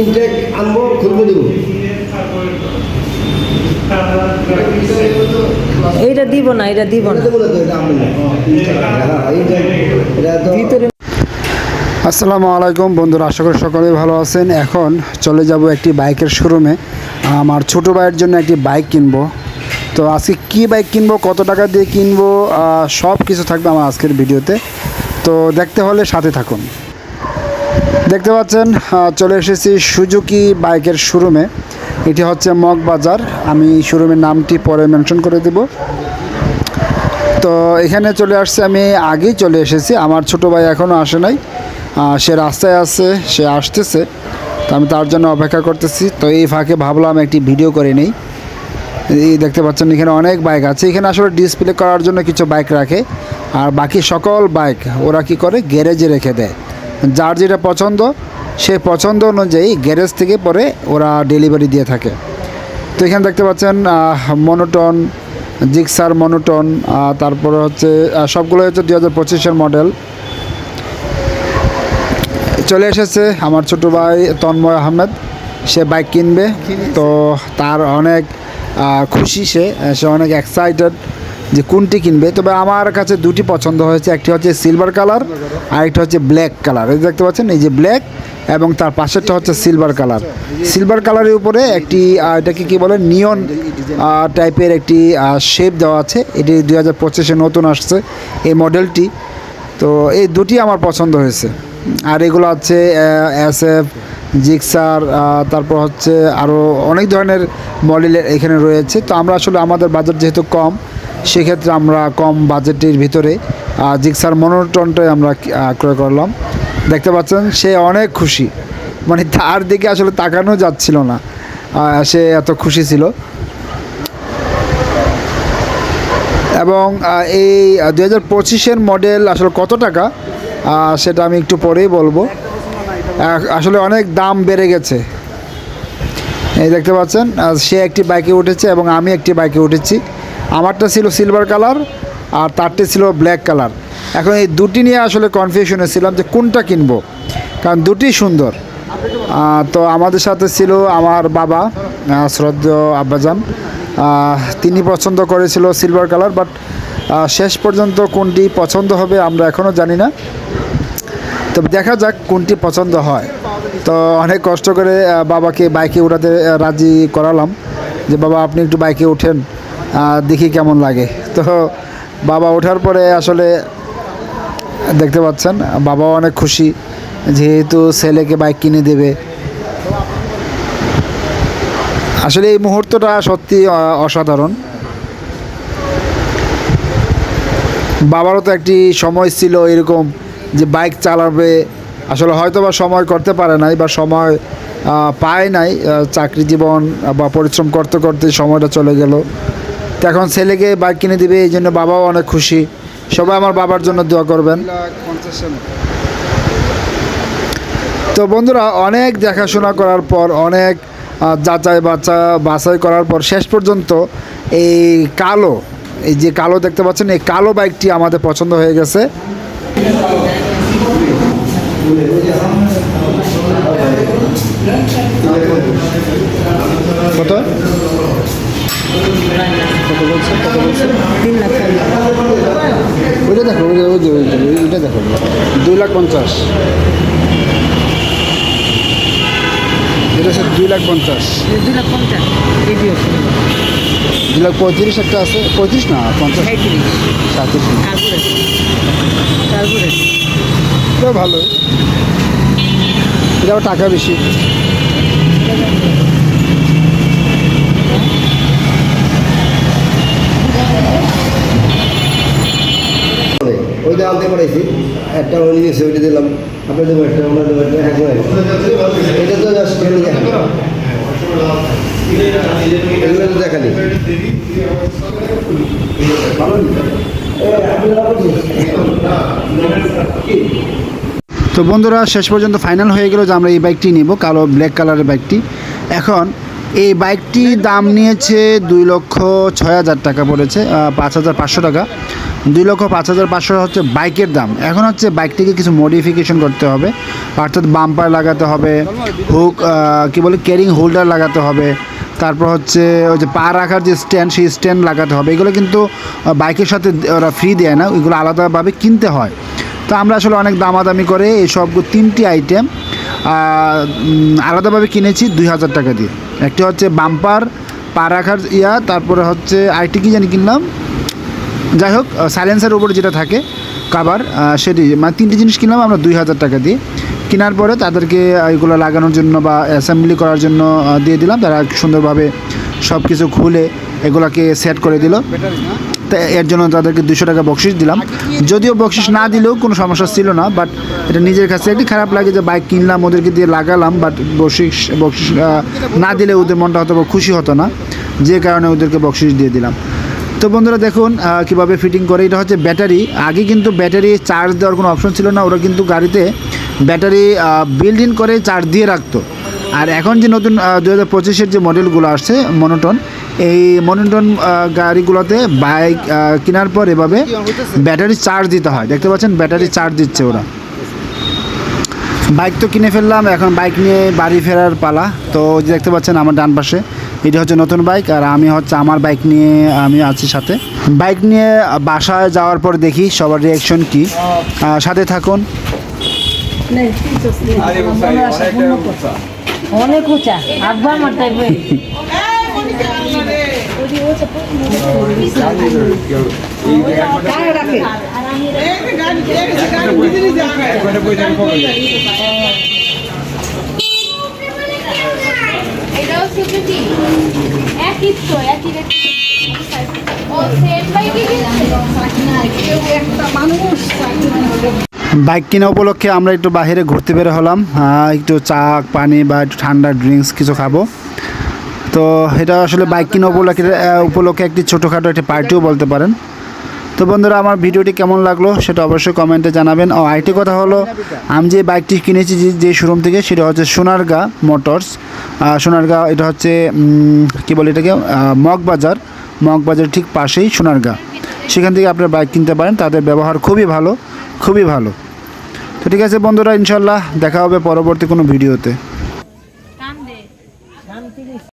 Intact আনব খুলবো দিব। এইটা দিব না এটা দিব না। এটা বলে তো এটা আমি না ইনটেক এটা তো ভিতরে আসসালামু আলাইকুম বন্ধুরা আশা করি সকলেই ভালো আছেন। এখন চলে যাব একটি বাইকের শোরুমে। আমার ছোট ভাইয়ের জন্য একটি বাইক কিনবো। তো আজকে কি বাইক কিনবো কত টাকা দিয়ে কিনবো সব কিছু থাকবে আমার আজকের ভিডিওতে। তো দেখতে হলে সাথে থাকুন। দেখতে পাচ্ছেন চলে এসেছি সুজুকি বাইকের শোরুমে। এটি হচ্ছে মগ বাজার আমি শোরুমের নামটি পরে মেনশন করে দেবো। তো এখানে চলে আসছে, আমি আগেই চলে এসেছি। আমার ছোট ভাই এখনও আসে নাই। সে রাস্তায় আছে, সে আসতেছে। তো আমি তার জন্য অপেক্ষা করতেছি। তো এই ফাঁকে ভাবলাম একটি ভিডিও করে নেই। এই দেখতে পাচ্ছেন, এখানে অনেক বাইক আছে। এখানে আসলে ডিসপ্লে করার জন্য কিছু বাইক রাখে। আর বাকি সকল বাইক ওরা কি করে? গ্যারেজে রেখে দেয়। যার যেটা পছন্দ সে পছন্দ অনুযায়ী গ্যারেজ থেকে পরে ওরা ডেলিভারি দিয়ে থাকে। তো এখানে দেখতে পাচ্ছেন মনোটন জিক্সার মনোটন তারপরে হচ্ছে সবগুলো হচ্ছে দুই হাজার পঁচিশের মডেল। চলে এসেছে আমার ছোট ভাই তন্ময় আহমেদ। সে বাইক কিনবে। তো তার অনেক খুশি সে সে অনেক এক্সাইটেড যে কোনটি কিনবে? তবে আমার কাছে দুটি পছন্দ হয়েছে। একটি হচ্ছে সিলভার কালার আর একটি হচ্ছে ব্ল্যাক কালার এই দেখতে পাচ্ছেন, এই যে ব্ল্যাক এবং তার পাশেরটা হচ্ছে সিলভার কালার সিলভার কালারের উপরে একটি এটাকে কি বলে নিয়ন টাইপের একটি শেপ দেওয়া আছে। এটি দুই হাজার পঁচিশে নতুন আসছে এই মডেলটি তো এই দুটি আমার পছন্দ হয়েছে। আর এগুলো হচ্ছে এস এফ জিক্সার তারপর হচ্ছে আরও অনেক ধরনের মডেলের এখানে রয়েছে। তো আমরা আসলে আমাদের বাজার যেহেতু কম সেক্ষেত্রে আমরা কম বাজেটের ভিতরে জিক্সার মনোটনটাই আমরা ক্রয় করলাম। দেখতে পাচ্ছেন, সে অনেক খুশি। মানে তার দিকে আসলে তাকানো যাচ্ছিল না। সে এত খুশি ছিল। এবং এই দু হাজার পঁচিশের মডেল আসলে কত টাকা? সেটা আমি একটু পরেই বলব। আসলে অনেক দাম বেড়ে গেছে। এই দেখতে পাচ্ছেন সে একটি বাইকে উঠেছে এবং আমি একটি বাইকে উঠেছি। আমারটা ছিল সিলভার কালার আর তারটি ছিল ব্ল্যাক কালার এখন এই দুটি নিয়ে আসলে কনফিউশনে ছিলাম যে কোনটা কিনবো। কারণ দুটি সুন্দর। তো আমাদের সাথে ছিল আমার বাবা আহ, শ্রদ্ধেয় আব্বাজান। তিনি পছন্দ করেছিল সিলভার কালার বাট শেষ পর্যন্ত কোনটি পছন্দ হবে আমরা এখনও জানি না। তো দেখা যাক কোনটি পছন্দ হয়। তো অনেক কষ্ট করে বাবাকে বাইকে উঠাতে রাজি করালাম যে বাবা আপনি একটু বাইকে আহ, দেখি কেমন লাগে। তো বাবা ওঠার পরে আসলে দেখতে পাচ্ছেন, বাবাও অনেক খুশি, যেহেতু ছেলেকে বাইক কিনে দেবে। আসলে এই মুহূর্তটা সত্যি অসাধারণ। বাবারও তো একটি সময় ছিল এরকম যে বাইক চালাবে। আসলে হয়তো বা সময় করতে পারে নাই বা সময় পায় নাই চাকরি জীবন বা পরিশ্রম করতে করতে সময়টা চলে গেল। তো এখন ছেলেকে বাইক কিনে দিবে, এই জন্য বাবাও অনেক খুশি। সবাই আমার বাবার জন্য দোয়া করবেন। তো বন্ধুরা, অনেক দেখাশোনা করার পর, অনেক যাচাই বাচা, বাছাই করার পর, শেষ পর্যন্ত এই কালো, এই যে কালো দেখতে পাচ্ছেন, এই কালো বাইকটি আমাদের পছন্দ হয়ে গেছে। কত? তিন লাখ ওইটা দেখো ওই যে ওইটা দেখো। দুই লাখ পঞ্চাশ। এটা দুই লাখ পঞ্চাশ। দুই লাখ পঞ্চাশ। দুই লাখ পঁয়ত্রিশ একটা আছে। পঁয়ত্রিশ না পঞ্চাশ। সাঁত্রিশ তারপরে ভালো। এটাও টাকা বেশি। ওইটা আনতে একটা ওইটা দিলাম। আপনার দেবো একটা দেবো একটা হ্যাঁ এটা তো জাস্ট দেখালি। তো বন্ধুরা, শেষ পর্যন্ত ফাইনাল হয়ে গেল যে আমরা এই বাইকটি নিব, কালো ব্ল্যাক কালারের বাইকটি এখন এই বাইকটি দাম নিয়েছে দুই লক্ষ ছয় হাজার টাকা পড়েছে পাঁচ হাজার পাঁচশো টাকা। দুই লক্ষ পাঁচ হাজার পাঁচশো হচ্ছে বাইকের দাম। এখন হচ্ছে বাইকটিকে কিছু মডিফিকেশন করতে হবে, অর্থাৎ বাম্পার লাগাতে হবে হুক কী বলে ক্যারিং হোল্ডার লাগাতে হবে, তারপর হচ্ছে ওই যে পা রাখার যে স্ট্যান্ড সেই স্ট্যান্ড লাগাতে হবে। এগুলো কিন্তু বাইকের সাথে ওরা ফ্রি দেয় না ওইগুলো আলাদাভাবে কিনতে হয়। তো আমরা আসলে অনেক দামাদামি করে এই সব তিনটি আইটেম আলাদাভাবে কিনেছি দুই হাজার টাকা দিয়ে। একটি হচ্ছে বাম্পার পা রাখার ইয়া, তারপরে হচ্ছে আইটি কি জানি কিনলাম যাই হোক সাইলেন্সের উপরে যেটা থাকে কাবার সেটি মানে তিনটি জিনিস কিনলাম আমরা দুই হাজার টাকা দিয়ে। কেনার পরে তাদেরকে এগুলো লাগানোর জন্য বা অ্যাসেম্বলি করার জন্য দিয়ে দিলাম। তারা সুন্দরভাবে সব কিছু খুলে এগুলোকে সেট করে দিল। তা এর জন্য তাদেরকে দুশো টাকা বকশিস দিলাম। যদিও বকশিস না দিলেও কোনো সমস্যা ছিল না বাট এটা নিজের কাছে একটি খারাপ লাগে যে বাইক কিনলাম, ওদেরকে দিয়ে লাগালাম বাট বকশিস বকশিস না দিলে ওদের মনটা হয়তো খুশি হতো না, যে কারণে ওদেরকে বকশিস দিয়ে দিলাম। তো বন্ধুরা দেখুন কীভাবে ফিটিং করে, এটা হচ্ছে ব্যাটারি আগে কিন্তু ব্যাটারি চার্জ দেওয়ার কোনো অপশন ছিল না, ওরা কিন্তু গাড়িতে ব্যাটারি বিল্ড ইন করে চার্জ দিয়ে রাখতো। আর এখন যে নতুন দু হাজার পঁচিশের যে মডেলগুলো আসছে মনোটন এই মনোটন গাড়িগুলোতে বাইক কেনার পর এভাবে ব্যাটারি চার্জ দিতে হয়। দেখতে পাচ্ছেন ব্যাটারি চার্জ দিচ্ছে ওরা। বাইক তো কিনে ফেললাম এখন বাইক নিয়ে বাড়ি ফেরার পালা। তো যে দেখতে পাচ্ছেন আমার ডান পাশে এটা হচ্ছে নতুন বাইক আর আমি হচ্ছে আমার বাইক নিয়ে আমি আছি সাথে। বাইক নিয়ে বাসায় যাওয়ার পর দেখি সবার রিয়াকশন কি। সাথে থাকুন। অনেক উঁচা আব্বা বাইক কেনা উপলক্ষে আমরা একটু বাইরে ঘুরতে বের হলাম একটু চা, পানি বা একটু ঠান্ডা ড্রিঙ্কস কিছু খাব। তো এটা আসলে বাইক কেনা উপলক্ষে উপলক্ষে একটি ছোটোখাটো একটি পার্টিও বলতে পারেন। তো বন্ধুরা, আমার ভিডিওটি কেমন লাগল সেটা অবশ্যই কমেন্টে জানাবেন। ও, আরেকটি কথা হলো, আমি যে বাইকটি কিনেছি যে যে শোরুম থেকে, সেটা হচ্ছে সোনারগা মোটরস। সোনারগা, এটা হচ্ছে কি বলে এটাকে? মগবাজার। মগবাজার ঠিক পাশেই সোনারগা। সেখান থেকে আপনারা বাইক কিনতে পারেন, তাদের ব্যবহার খুবই ভালো খুবই ভালো। তো ঠিক আছে বন্ধুরা ইনশাল্লাহ দেখা হবে পরবর্তী কোনো ভিডিওতে।